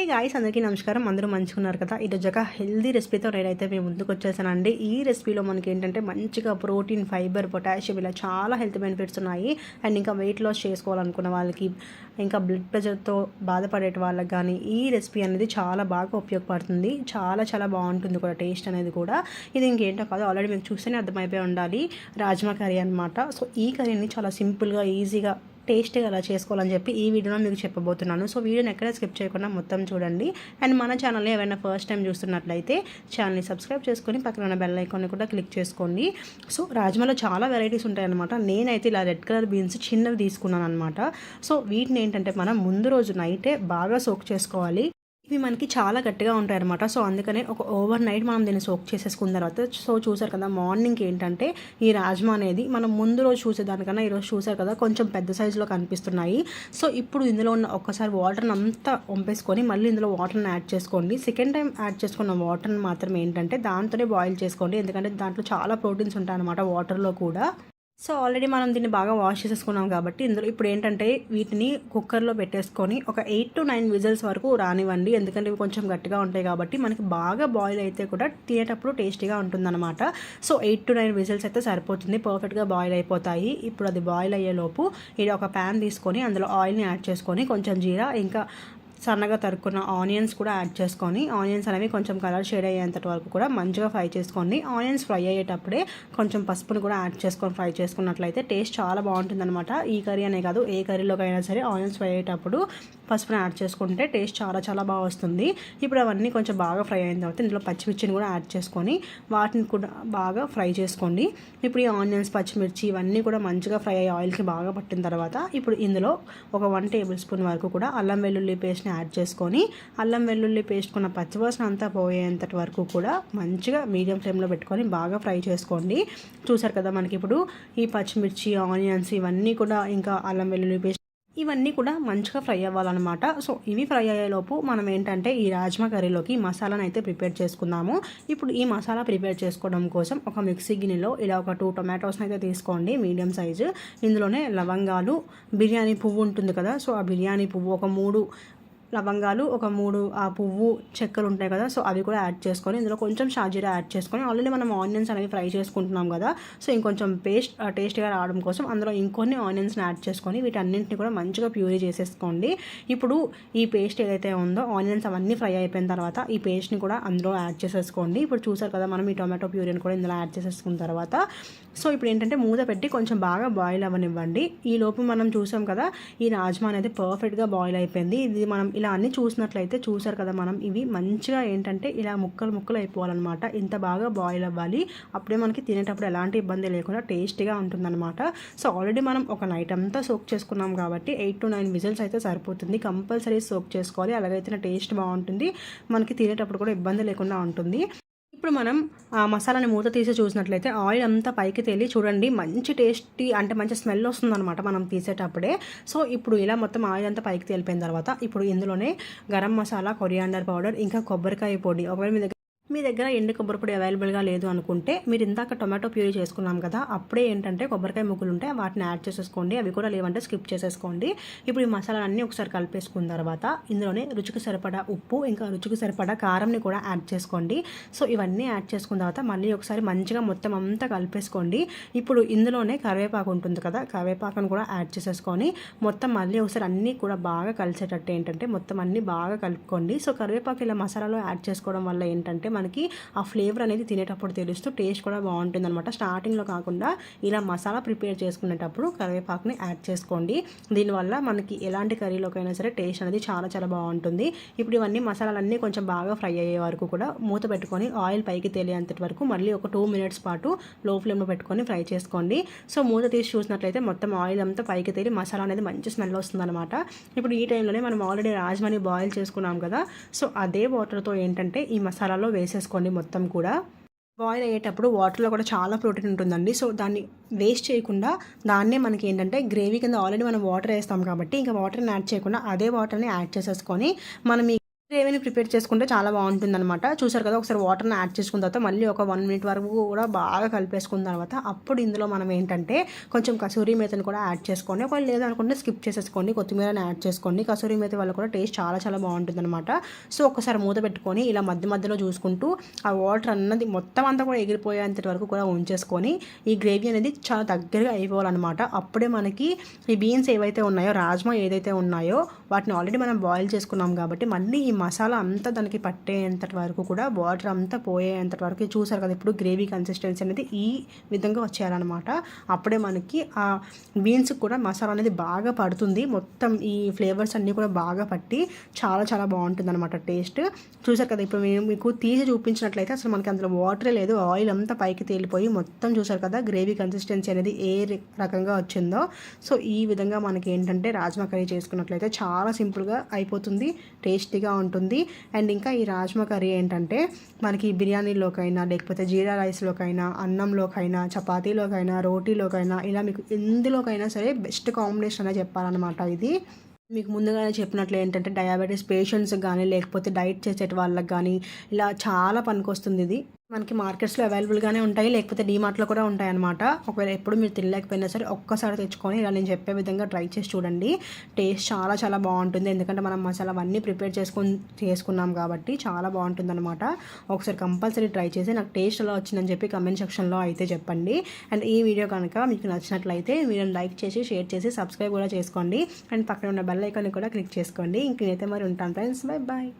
Hey guys అందరికీ నమస్కారం. అందరూ మంచుకున్నారు కదా? ఈరోజు ఒక హెల్దీ రెసిపీతో నేనైతే మేము ముందుకు వచ్చేసానండి. ఈ రెసిపీలో మనకి ఏంటంటే మంచిగా ప్రోటీన్ ఫైబర్ పొటాషియం ఇలా చాలా హెల్త్ బెనిఫిట్స్ ఉన్నాయి. అండ్ ఇంకా వెయిట్ లాస్ చేసుకోవాలనుకున్న వాళ్ళకి ఇంకా బ్లడ్ ప్రెషర్తో బాధపడే వాళ్ళకి కానీ ఈ రెసిపీ అనేది చాలా బాగా ఉపయోగపడుతుంది. చాలా చాలా బాగుంటుంది కూడా టేస్ట్ అనేది కూడా. ఇది ఇంకేంటో కాదు ఆల్రెడీ మీకు చూస్తేనే అర్థమైపోయి ఉండాలి. రాజ్మా కర్రీ అనమాట సో ఈ కర్రీని చాలా సింపుల్గా ఈజీగా టేస్ట్గా ఎలా చేసుకోవాలని చెప్పి ఈ వీడియోలో మీకు చెప్పబోతున్నాను. సో వీడియోని ఎక్కడ స్కిప్ చేయకుండా మొత్తం చూడండి. అండ్ మన ఛానల్ని ఏమైనా ఫస్ట్ టైం చూస్తున్నట్లయితే ఛానల్ని సబ్స్క్రైబ్ చేసుకొని పక్కన ఉన్న బెల్ ఐకాన్ని కూడా క్లిక్ చేసుకోండి. సో రాజ్మాలో చాలా వెరైటీస్ ఉంటాయన్నమాట. నేనైతే ఇలా రెడ్ కలర్ బీన్స్ చిన్నవి తీసుకున్నాను అనమాట సో వీటిని ఏంటంటే మనం ముందు రోజు నైటే బాగా సోక్ చేసుకోవాలి. ఇవి మనకి చాలా గట్టిగా ఉంటాయి అనమాట సో అందుకనే ఒక ఓవర్ నైట్ మనం దీన్ని సోక్ చేసేసుకున్న తర్వాత సో చూసారు కదా మార్నింగ్ ఏంటంటే ఈ రాజ్మా అనేది మనం ముందు రోజు చూసేదానికన్నా ఈరోజు చూసారు కదా కొంచెం పెద్ద సైజులో కనిపిస్తున్నాయి. సో ఇప్పుడు ఇందులో ఉన్న ఒక్కసారి వాటర్ని అంతా వంపేసుకొని మళ్ళీ ఇందులో వాటర్ని యాడ్ చేసుకోండి. సెకండ్ టైం యాడ్ చేసుకున్న వాటర్ని మాత్రం ఏంటంటే దాంతోనే బాయిల్ చేసుకోండి. ఎందుకంటే దాంట్లో చాలా ప్రోటీన్స్ ఉంటాయి అనమాట వాటర్లో కూడా. సో ఆల్రెడీ మనం దీన్ని బాగా వాష్ చేసేసుకున్నాం కాబట్టి ఇందులో ఇప్పుడు ఏంటంటే వీటిని కుక్కర్లో పెట్టేసుకొని ఒక ఎయిట్ టు నైన్ విజిల్స్ వరకు రానివ్వండి. ఎందుకంటే ఇవి కొంచెం గట్టిగా ఉంటాయి కాబట్టి మనకి బాగా బాయిల్ అయితే కూడా తినేటప్పుడు టేస్టీగా ఉంటుందన్నమాట. So eight to nine whistles అయితే సరిపోతుంది. పర్ఫెక్ట్గా బాయిల్ అయిపోతాయి. ఇప్పుడు అది బాయిల్ అయ్యేలోపు ఇది ఒక ప్యాన్ తీసుకొని అందులో ఆయిల్ని యాడ్ చేసుకొని కొంచెం జీరా ఇంకా సన్నగా తరుక్కున్న ఆనియన్స్ కూడా యాడ్ చేసుకొని ఆనియన్స్ అనేవి కొంచెం కలర్ షేడ్ అయ్యేంత వరకు కూడా మంచిగా ఫ్రై చేసుకోండి. ఆనియన్స్ ఫ్రై అయ్యేటప్పుడే కొంచెం పసుపును కూడా యాడ్ చేసుకొని ఫ్రై చేసుకున్నట్లయితే టేస్ట్ చాలా బాగుంటుంది అనమాట ఈ కర్రీ అనే కాదు ఏ కర్రీలోకైనా సరే ఆనియన్స్ ఫ్రై అయ్యేటప్పుడు పసుపును యాడ్ చేసుకుంటే టేస్ట్ చాలా చాలా బాగా వస్తుంది. ఇప్పుడు అవన్నీ కొంచెం బాగా ఫ్రై అయిన తర్వాత ఇందులో పచ్చిమిర్చిని కూడా యాడ్ చేసుకొని వాటిని కూడా బాగా ఫ్రై చేసుకోండి. ఇప్పుడు ఈ ఆనియన్స్ పచ్చిమిర్చి ఇవన్నీ కూడా మంచిగా ఫ్రై అయ్యి ఆయిల్కి బాగా పట్టిన తర్వాత ఇప్పుడు ఇందులో ఒక వన్ టేబుల్ స్పూన్ వరకు కూడా అల్లం వెల్లుల్లి పేస్ట్ని యాడ్ చేసుకొని అల్లం వెల్లుల్లి పేస్ట్కున్న పచ్చివాసన అంతా పోయేంతటి వరకు కూడా మంచిగా మీడియం ఫ్లేమ్లో పెట్టుకొని బాగా ఫ్రై చేసుకోండి. చూసారు కదా మనకి ఇప్పుడు ఈ పచ్చిమిర్చి ఆనియన్స్ ఇవన్నీ కూడా ఇంకా అల్లం వెల్లుల్లి పేస్ట్ ఇవన్నీ కూడా మంచిగా ఫ్రై అవ్వాలన్నమాట. సో ఇవి ఫ్రై అయ్యేలోపు మనం ఏంటంటే ఈ రాజ్మా కర్రీలోకి మసాలాను అయితే ప్రిపేర్ చేసుకుందాము. ఇప్పుడు ఈ మసాలా ప్రిపేర్ చేసుకోవడం కోసం ఒక మిక్సీ గిన్నెలో ఇలా ఒక టూ టొమాటోస్ని అయితే తీసుకోండి మీడియం సైజు. ఇందులోనే లవంగాలు బిర్యానీ పువ్వు ఉంటుంది కదా సో ఆ బిర్యానీ పువ్వు ఒక మూడు లవంగాలు ఒక మూడు ఆ పువ్వు చెక్కలు ఉంటాయి కదా సో అవి కూడా యాడ్ చేసుకొని ఇందులో కొంచెం షాజీరా యాడ్ చేసుకొని ఆల్రెడీ మనం ఆనియన్స్ అనేవి ఫ్రై చేసుకుంటున్నాం కదా సో ఇంకొంచెం పేస్ట్ టేస్ట్గా రావడం కోసం అందులో ఇంకొన్ని ఆనియన్స్ని యాడ్ చేసుకొని వీటన్నింటిని కూడా మంచిగా ప్యూరీ చేసేసుకోండి. ఇప్పుడు ఈ పేస్ట్ ఏదైతే ఉందో ఆనియన్స్ అవన్నీ ఫ్రై అయిపోయిన తర్వాత ఈ పేస్ట్ని కూడా అందులో యాడ్ చేసేసుకోండి. ఇప్పుడు చూసారు కదా మనం ఈ టొమాటో ప్యూరీని కూడా ఇందులో యాడ్ చేసేసుకున్న తర్వాత సో ఇప్పుడు ఏంటంటే మూత పెట్టి కొంచెం బాగా బాయిల్ అవ్వనివ్వండి. ఈ లోపు మనం చూసాం కదా ఈ రాజ్మా అనేది పర్ఫెక్ట్గా బాయిల్ అయిపోయింది. ఇది మనం ఇలా అన్ని చూసినట్లయితే చూసారు కదా మనం ఇవి మంచిగా ఏంటంటే ఇలా ముక్కలు ముక్కలు అయిపోవాలన్నమాట. ఇంత బాగా బాయిల్ అవ్వాలి. అప్పుడే మనకి తినేటప్పుడు ఎలాంటి ఇబ్బంది లేకుండా టేస్టీగా ఉంటుందన్నమాట. సో ఆల్రెడీ మనం ఒక నైట్ అంతా సోక్ చేసుకున్నాం కాబట్టి ఎయిట్ టు నైన్ విజిల్స్ అయితే సరిపోతుంది. కంపల్సరీ సోక్ చేసుకోవాలి. అలాగైతే టేస్ట్ బాగుంటుంది. మనకి తినేటప్పుడు కూడా ఇబ్బంది లేకుండా ఉంటుంది. ఇప్పుడు మనం ఆ మసాలాని మూత తీసి చూసినట్లయితే ఆయిల్ అంతా పైకి తేలి చూడండి మంచి టేస్టీ అంటే మంచి స్మెల్ వస్తుందన్నమాట మనం తీసేటప్పుడే. సో ఇప్పుడు ఇలా మొత్తం ఆయిల్ అంతా పైకి తేలిపోయిన తర్వాత ఇప్పుడు ఇందులోనే గరం మసాలా కొరియాండర్ పౌడర్ ఇంకా కొబ్బరికాయ పొడి. ఒకవేళ మీ దగ్గర మీ దగ్గర ఎండు కొబ్బరి పొడి అవైలబుల్గా లేదు అనుకుంటే మీరు ఇందాక టొమాటో ప్యూరీ చేసుకున్నాం కదా అప్పుడే ఏంటంటే కొబ్బరికాయ ముగ్గులు ఉంటాయి వాటిని యాడ్ చేసేసుకోండి. అవి కూడా లేవంటే స్కిప్ చేసేసుకోండి. ఇప్పుడు ఈ మసాలాలన్నీ ఒకసారి కలిపేసుకున్న తర్వాత ఇందులోనే రుచికి సరిపడా ఉప్పు ఇంకా రుచికి సరిపడా కారంని కూడా యాడ్ చేసుకోండి. సో ఇవన్నీ యాడ్ చేసుకున్న తర్వాత మళ్ళీ ఒకసారి మంచిగా మొత్తం అంతా కలిపేసుకోండి. ఇప్పుడు ఇందులోనే కరివేపాకు ఉంటుంది కదా కరివేపాకును కూడా యాడ్ చేసేసుకొని మొత్తం మళ్ళీ ఒకసారి అన్నీ కూడా బాగా కలిసేటట్టు ఏంటంటే మొత్తం అన్నీ బాగా కలుపుకోండి. సో కరివేపాకు ఇలా మసాలాలో యాడ్ చేసుకోవడం వల్ల ఏంటంటే మనకి ఆ ఫ్లేవర్ అనేది తినేటప్పుడు తెలుస్తూ టేస్ట్ కూడా బాగుంటుంది అనమాట స్టార్టింగ్లో కాకుండా ఇలా మసాలా ప్రిపేర్ చేసుకునేటప్పుడు కరివేపాకుని యాడ్ చేసుకోండి. దీనివల్ల మనకి ఎలాంటి కర్రీలోకైనా సరే టేస్ట్ అనేది చాలా చాలా బాగుంటుంది. ఇప్పుడు ఇవన్నీ మసాలాలన్నీ కొంచెం బాగా ఫ్రై అయ్యే వరకు కూడా మూత పెట్టుకొని ఆయిల్ పైకి తేలేంతటి వరకు మళ్ళీ ఒక టూ మినిట్స్ పాటు లో ఫ్లేమ్లో పెట్టుకొని ఫ్రై చేసుకోండి. సో మూత తీసి చూసినట్లయితే మొత్తం ఆయిల్ అంతా పైకి తేలి మసాలా అనేది మంచి స్మెల్ వస్తుందన్నమాట. ఇప్పుడు ఈ టైంలోనే మనం ఆల్రెడీ రాజ్మాని బాయిల్ చేసుకున్నాం కదా. సో అదే వాటర్తో ఏంటంటే ఈ మసాలాలో వేసి వేసేసుకోండి మొత్తం కూడా. బాయిల్ అయ్యేటప్పుడు వాటర్లో కూడా చాలా ప్రోటీన్ ఉంటుందండి. సో దాన్ని వేస్ట్ చేయకుండా దాన్నే మనకి ఏంటంటే గ్రేవీ కింద ఆల్రెడీ మనం వాటర్ వేస్తాం కాబట్టి ఇంకా వాటర్ని యాడ్ చేయకుండా అదే వాటర్ని యాడ్ చేసేసుకొని మనం ఈ గ్రేవీని ప్రిపేర్ చేసుకుంటే చాలా బాగుంటుంది అనమాట చూసారు కదా ఒకసారి వాటర్ని యాడ్ చేసుకున్న తర్వాత మళ్ళీ ఒక వన్ మినిట్ వరకు కూడా బాగా కలిపేసుకున్న తర్వాత అప్పుడు ఇందులో మనం ఏంటంటే కొంచెం కసూరి మేతని కూడా యాడ్ చేసుకోండి. ఒకవేళ లేదనుకుంటే స్కిప్ చేసేసుకోండి. కొత్తిమీరని యాడ్ చేసుకోండి. కసూరి మేత వల్ల కూడా టేస్ట్ చాలా చాలా బాగుంటుంది అనమాట సో ఒకసారి మూత పెట్టుకొని ఇలా మధ్య మధ్యలో చూసుకుంటూ ఆ వాటర్ అన్నది మొత్తం అంతా కూడా ఎగిరిపోయేంత వరకు కూడా ఉంచేసుకొని ఈ గ్రేవీ అనేది చాలా దగ్గరగా అయిపోవాలన్నమాట. అప్పుడే మనకి ఈ బీన్స్ ఏవైతే ఉన్నాయో రాజ్మా ఏదైతే ఉన్నాయో వాటిని ఆల్రెడీ మనం బాయిల్ చేసుకున్నాం కాబట్టి మళ్ళీ ఈ మసాలా అంతా దానికి పట్టేంతటి వరకు కూడా వాటర్ అంతా పోయేంతటి వరకు చూసారు కదా ఇప్పుడు గ్రేవీ కన్సిస్టెన్సీ అనేది ఈ విధంగా వచ్చేయాలన్నమాట. అప్పుడే మనకి ఆ బీన్స్ కూడా మసాలా అనేది బాగా పడుతుంది. మొత్తం ఈ ఫ్లేవర్స్ అన్నీ కూడా బాగా పట్టి చాలా చాలా బాగుంటుంది అనమాట టేస్ట్ చూసారు కదా ఇప్పుడు మేము మీకు తీసి చూపించినట్లయితే అసలు మనకి అందులో వాటరే లేదు. ఆయిల్ అంతా పైకి తేలిపోయి మొత్తం చూసారు కదా గ్రేవీ కన్సిస్టెన్సీ అనేది ఏ రకంగా వచ్చిందో. సో ఈ విధంగా మనకి ఏంటంటే రాజ్మా కర్రీ చేసుకున్నట్లయితే చాలా సింపుల్గా అయిపోతుంది. టేస్టీగా ఉంటుంది ఉంటుంది. అండ్ ఇంకా ఈ రాజ్మా కర్రీ ఏంటంటే మనకి బిర్యానీలోకైనా లేకపోతే జీరా రైస్లోకైనా అన్నంలోకైనా చపాతీలోకైనా రోటీలోకైనా ఇలా మీకు ఎందులోకైనా సరే బెస్ట్ కాంబినేషన్ అనే చెప్పాలన్నమాట ఇది. మీకు ముందుగానే చెప్పినట్లు ఏంటంటే డయాబెటీస్ పేషెంట్స్ కానీ లేకపోతే డైట్ చేసే వాళ్ళకి కానీ ఇలా చాలా పనికొస్తుంది ఇది. మనకి మార్కెట్స్లో అవైలబుల్గానే ఉంటాయి లేకపోతే డీమార్ట్లో కూడా ఉంటాయి అనమాట ఒకవేళ ఎప్పుడు మీరు తినలేకపోయినా సరే ఒక్కసారి తెచ్చుకొని ఇలా నేను చెప్పే విధంగా ట్రై చేసి చూడండి. టేస్ట్ చాలా చాలా బాగుంటుంది. ఎందుకంటే మనం మసాలా అవన్నీ ప్రిపేర్ చేసుకుని చేసుకున్నాం కాబట్టి చాలా బాగుంటుంది అనమాట ఒకసారి కంపల్సరీ ట్రై చేసి నాకు టేస్ట్ ఎలా వచ్చిందని చెప్పి కమెంట్ సెక్షన్లో అయితే చెప్పండి. అండ్ ఈ వీడియో కనుక మీకు నచ్చినట్లయితే మీరు లైక్ చేసి షేర్ చేసి సబ్స్క్రైబ్ కూడా చేసుకోండి. అండ్ పక్కన ఉన్న బెల్ ఐకాన్ని కూడా క్లిక్ చేసుకోండి. ఇంక నేనైతే మరి ఉంటాను ఫ్రెండ్స్. Bye bye.